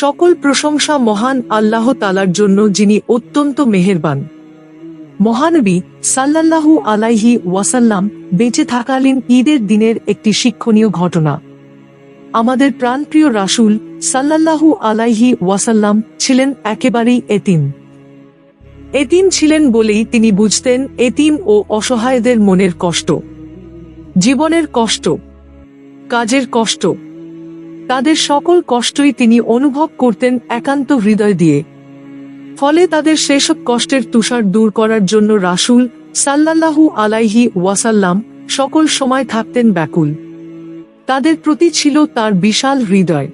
সকল প্রশংসা মহান আল্লাহ তালার জন্য যিনি অত্যন্ত মেহেরবান। মহানবী সাল্লাল্লাহু আলাইহি ওয়াসাল্লাম বেঁচে থাকালীন ঈদের দিনের একটি শিক্ষণীয় ঘটনা। আমাদের প্রাণপ্রিয় রাসূল সাল্লাল্লাহু আলাইহি ওয়াসাল্লাম ছিলেন একেবারেই এতিম। এতিম ছিলেন বলেই তিনি বুঝতেন এতিম ও অসহায়দের মনের কষ্ট। জীবনের কষ্ট, কাজের কষ্ট তাদের সকল কষ্টই তিনি অনুভব করতেন একান্ত হৃদয় দিয়ে। ফলে তাদের সেসব কষ্টের তুষার দূর করার জন্য রাসূল সাল্লাল্লাহু আলাইহি ওয়াসাল্লাম সকল সময় থাকতেন ব্যাকুল। তাদের প্রতি ছিল তার বিশাল হৃদয়।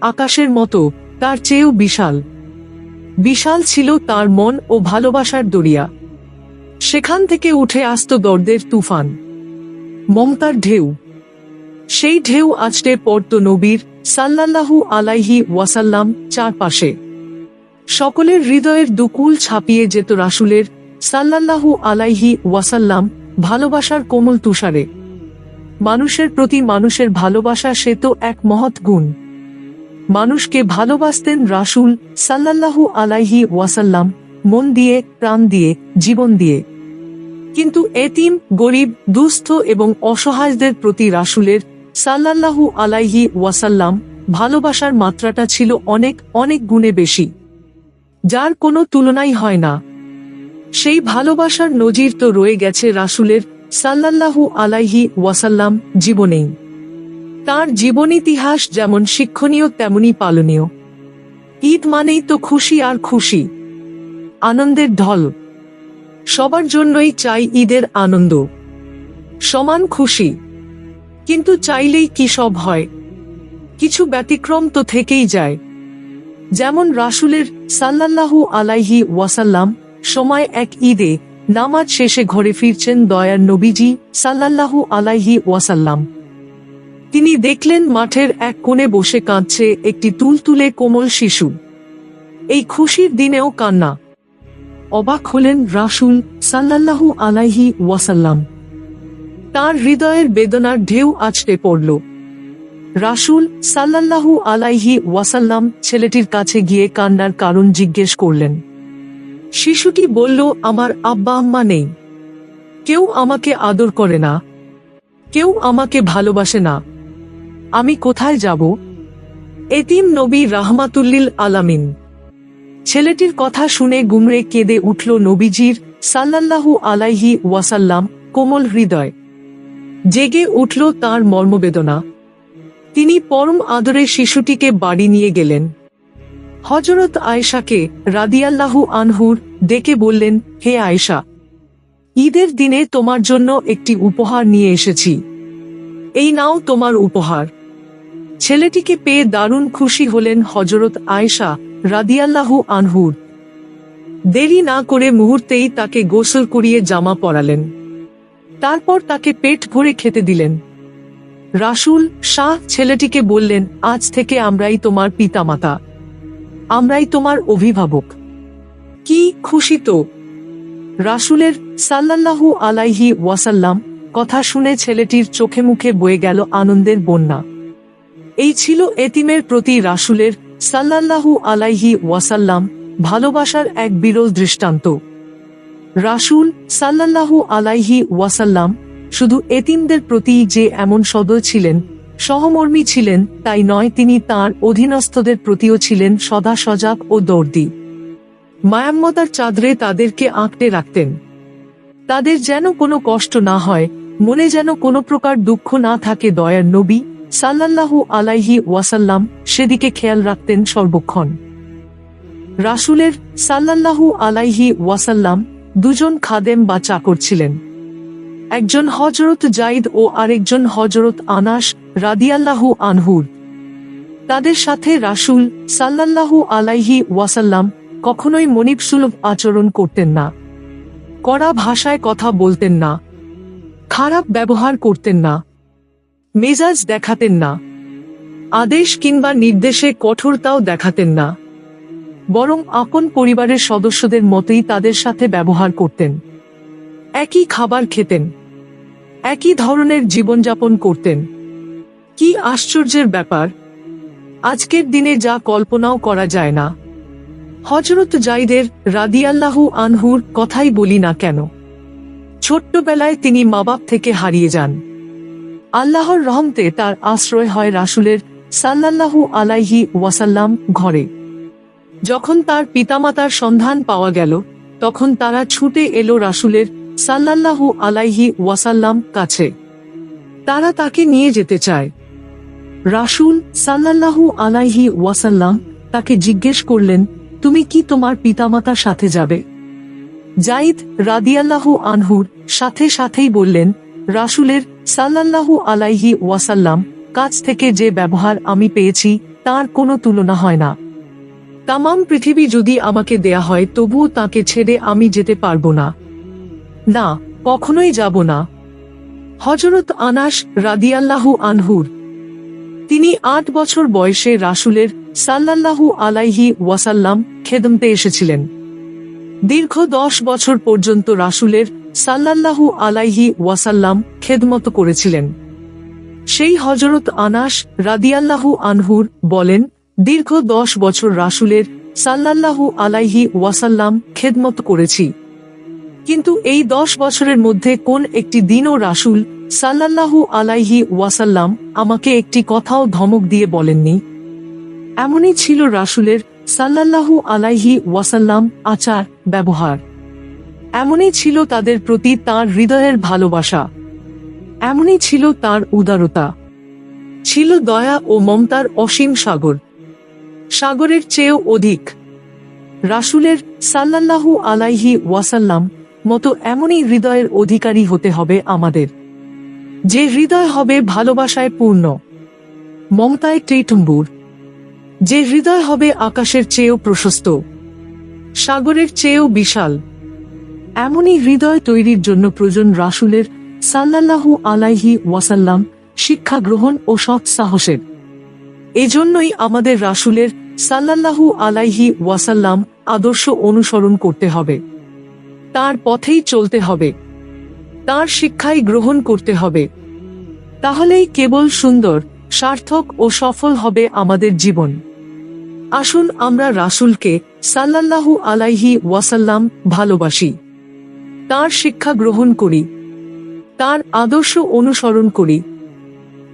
আকাশের মতো, তার চেয়েও বিশাল। বিশাল ছিল তার মন ও ভালোবাসার দরিয়া। সেখান থেকে উঠে আসত দর্দের তুফান। মমতার ঢেউ। সেই ঢেউ আছড়ে পড়ত নবীর সাল্লাল্লাহু আলাইহি ওয়াসাল্লাম চারপাশে। সকলের হৃদয়ের দুকুল ছাপিয়ে যেত রাসুলের সাল্লাল্লাহু আলাইহি ওয়াসাল্লাম ভালোবাসার কোমল তুষারে। মানুষের প্রতি মানুষের ভালোবাসা সে তো এক মহৎ গুণ। মানুষকে ভালোবাসতেন রাসূল সাল্লাল্লাহু আলাইহি ওয়াসাল্লাম মন দিয়ে, প্রাণ দিয়ে, জীবন দিয়ে। কিন্তু এতিম, গরিব, দুস্থ এবং অসহায়দের প্রতি রাসূলের সাল্লাল্লাহু আলাইহি ওয়াসাল্লাম ভালোবাসার মাত্রাটা ছিল অনেক অনেক গুণে বেশি। যার কোনো তুলনাই হয় না। সেই ভালোবাসার নজির তো রয়ে গেছে রাসূলের সাল্লাল্লাহু আলাইহি ওয়াসাল্লাম জীবনেই। তার জীবন ইতিহাস যেমন শিক্ষণীয়, তেমনি পালনীয়। ঈদ মানেই তো খুশি আর খুশি। আনন্দের ঢল। সবার জন্যই চাই ঈদের আনন্দ। সমান খুশি। কিন্তু চাইলেই কি সব হয়? কিছু ব্যতিক্রম তো থেকেই যায়। যেমন রাসূলের সাল্লাল্লাহু আলাইহি ওয়াসাল্লাম সময় এক ঈদে নামাজ শেষে ঘরে ফিরছেন দয়ার নবীজি সাল্লাল্লাহু আলাইহি ওয়াসাল্লাম। তিনি দেখলেন মাঠের এক কোণে বসে কাঁদছে একটি তুলতুলে কোমল শিশু। এই খুশির দিনেও কান্না। অবাক হলেন রাসূল সাল্লাল্লাহু আলাইহি ওয়াসাল্লাম। তার হৃদয়ের বেদনার ঢেউ আছড়ে পড়ল। রাসূল সাল্লাল্লাহু আলাইহি ওয়াসাল্লাম ছেলেটির কাছে গিয়ে কান্নার কারণ জিজ্ঞেস করলেন। শিশুটি বলল, আমার আব্বা আম্মা নেই। কেউ আমাকে আদর করে না। কেউ আমাকে ভালোবাসে না। আমি কোথায় যাব? এতিম নবী রাহমাতুল্লিল আলামিন। ছেলেটির কথা শুনে গুমরে কেঁদে উঠল নবীজির সাল্লাল্লাহু আলাইহি ওয়াসাল্লাম কোমল হৃদয়। জেগে উঠল তার মর্মবেদনা। তিনি পরম আদরে শিশুটিকে বাড়ি নিয়ে গেলেন। হজরত আয়েশাকে রাদিয়াল্লাহু আনহুর ডেকে বললেন, হে আয়েশা, ঈদের দিনে তোমার জন্য একটি উপহার নিয়ে এসেছি। এই নাও তোমার উপহার। ছেলেটিকে পেয়ে দারুণ খুশি হলেন হজরত আয়েশা রাদিয়াল্লাহু আনহুর। দেরি না করে মুহূর্তেই তাকে গোসল করিয়ে জামা পরালেন। তারপর তাকে পেট ভরে খেতে দিলেন। রাসূল শাহ ছেলেটিকে বললেন, আজ থেকে আমরাই তোমার পিতামাতা। আমরাই তোমার অভিভাবক। কি খুশি তো? রাসূলের সাল্লাল্লাহু আলাইহি ওয়াসাল্লাম কথা শুনে ছেলেটির চোখে মুখে বয়ে গেল আনন্দের বন্যা। এই ছিল এতিমের প্রতি রাসূলের সাল্লাল্লাহু আলাইহি ওয়াসাল্লাম ভালোবাসার এক বিরল দৃষ্টান্ত। রাসূল সাল্লাল্লাহু আলাইহি ওয়াসাল্লাম শুধু এতিমদের প্রতি যে এমন সদয় ছিলেন, সহমর্মী ছিলেন, তাই নয় তিনি তার অধীনস্থদের প্রতিও ছিলেন সদা সজাগ ও দর্দি। মায়াম্মতার চাদরে তাদেরকে আঁকড়ে রাখতেন। তাদের যেন কোনো কষ্ট না হয়, মনে যেন কোনো প্রকার দুঃখ না থাকে দয়ার নবী সাল্লাল্লাহু আলাইহি ওয়াসাল্লাম সেদিকে খেয়াল রাখতেন সর্বক্ষণ। রাসূলের সাল্লাল্লাহু আলাইহি ওয়াসাল্লাম দুজন খাদেম বা চাকর ছিলেন। একজন হজরত জাইদ ও আরেকজন হজরত আনাস রাদিয়াল্লাহু আনহুর। তাদের সাথে রাসূল সাল্লাল্লাহু আলাইহি ওয়াসাল্লাম কখনোই মনিবসুলভ আচরণ করতেন না। কড়া ভাষায় কথা বলতেন না। খারাপ ব্যবহার করতেন না। মেজাজ দেখাতেন না। আদেশ কিংবা নির্দেশে কঠোরতাও দেখাতেন না। বরং আপন পরিবারের সদস্যদের মতেই তাদের সাথে ব্যবহার করতেন। একই খাবার খেতেন। একই ধরনের জীবনযাপন করতেন। কি আশ্চর্যের ব্যাপার। আজকের দিনে যা কল্পনাও করা যায় না। হজরত জাইদের রাদিয়াল্লাহু আনহুর কথাই বলি না কেন। ছোট্টবেলায় তিনি মা বাপ থেকে হারিয়ে যান। আল্লাহর রহমতে তার আশ্রয় হয় রাসুলের সাল্লাল্লাহু আলাইহি ওয়াসাল্লাম ঘরে। যখন তার পিতামাতার সন্ধান পাওয়া গেল, তখন তারা ছুটে এলো রাসুলের সাল্লাল্লাহু আলাইহি ওয়াসাল্লাম কাছে। তারা তাকে নিয়ে যেতে চায়। রাসুল সাল্লাল্লাহু আলাইহি ওয়াসাল্লাম তাকে জিজ্ঞেস করলেন, তুমি কি তোমার পিতামাতার সাথে যাবে? জাইদ রাদিয়াল্লাহু আনহুর সাথে সাথেই বললেন, রাসুলের সাল্লাল্লাহু আলাইহি ওয়াসাল্লাম কাছ থেকে যে ব্যবহার আমি পেয়েছি, তার কোনো তুলনা হয় না। তামাম পৃথিবী যদি আমাকে দেয়া হয়, তবুও তাকে ছেড়ে আমি যেতে পারব না। না, কখনোই যাব না। হজরত আনাস রাদিয়াল্লাহু আনহুর। তিনি আট বছর বয়সে রাসুলের সাল্লাল্লাহু আলাইহি ওয়াসাল্লাম খেদমতে এসেছিলেন। দীর্ঘ দশ বছর পর্যন্ত রাসুলের সাল্লাল্লাহু আলাইহি ওয়াসাল্লাম খেদমত করেছিলেন। সেই হজরত আনাস রাদিয়াল্লাহু আনহুর বলেন দীর্ঘ দশ বছর রাসুলের সাল্লাল্লাহু আলাইহি ওয়াসাল্লাম খেদমত করেছি। কিন্তু এই দশ বছরের মধ্যে কোন একটি দিনও রাসুল সাল্লাল্লাহু আলাইহি ওয়াসাল্লাম আমাকে একটি কথাও ধমক দিয়ে বলেননি। এমনই ছিল রাসুলের সাল্লাল্লাহু আলাইহি ওয়াসাল্লাম আচার, ব্যবহার। এমনই ছিল তাদের প্রতি তার হৃদয়ের ভালোবাসা। এমনই ছিল তার উদারতা। ছিল দয়া ও মমতার অসীম সাগর। সাগরের চেয়েও অধিক। রাসুলের সাল্লাল্লাহু আলাইহি ওয়াসাল্লাম মতো এমনই হৃদয়ের অধিকারী হতে হবে আমাদের। যে হৃদয় হবে ভালোবাসায় পূর্ণ, মমতায় টেটুম্বুর যে হৃদয় হবে আকাশের চেয়েও প্রশস্ত, সাগরের চেয়েও বিশাল। এমনই হৃদয় তৈরির জন্য প্রয়োজন রাসুলের সাল্লাল্লাহু আলাইহি ওয়াসাল্লাম শিক্ষা গ্রহণ ও সৎ সাহসের। এজন্যই আমাদের রাসুলের সাল্লাল্লাহু আলাইহি ওয়াসাল্লাম আদর্শ অনুসরণ করতে হবে। তার পথেই চলতে হবে। তার শিক্ষাই গ্রহণ করতে হবে। তাহলেই কেবল সুন্দর, সার্থক ও সফল হবে আমাদের জীবন। আসুন আমরা রাসুলকে সাল্লাল্লাহু আলাইহি ওয়াসাল্লাম ভালোবাসি। তার শিক্ষা গ্রহণ করি। তার আদর্শ অনুসরণ করি।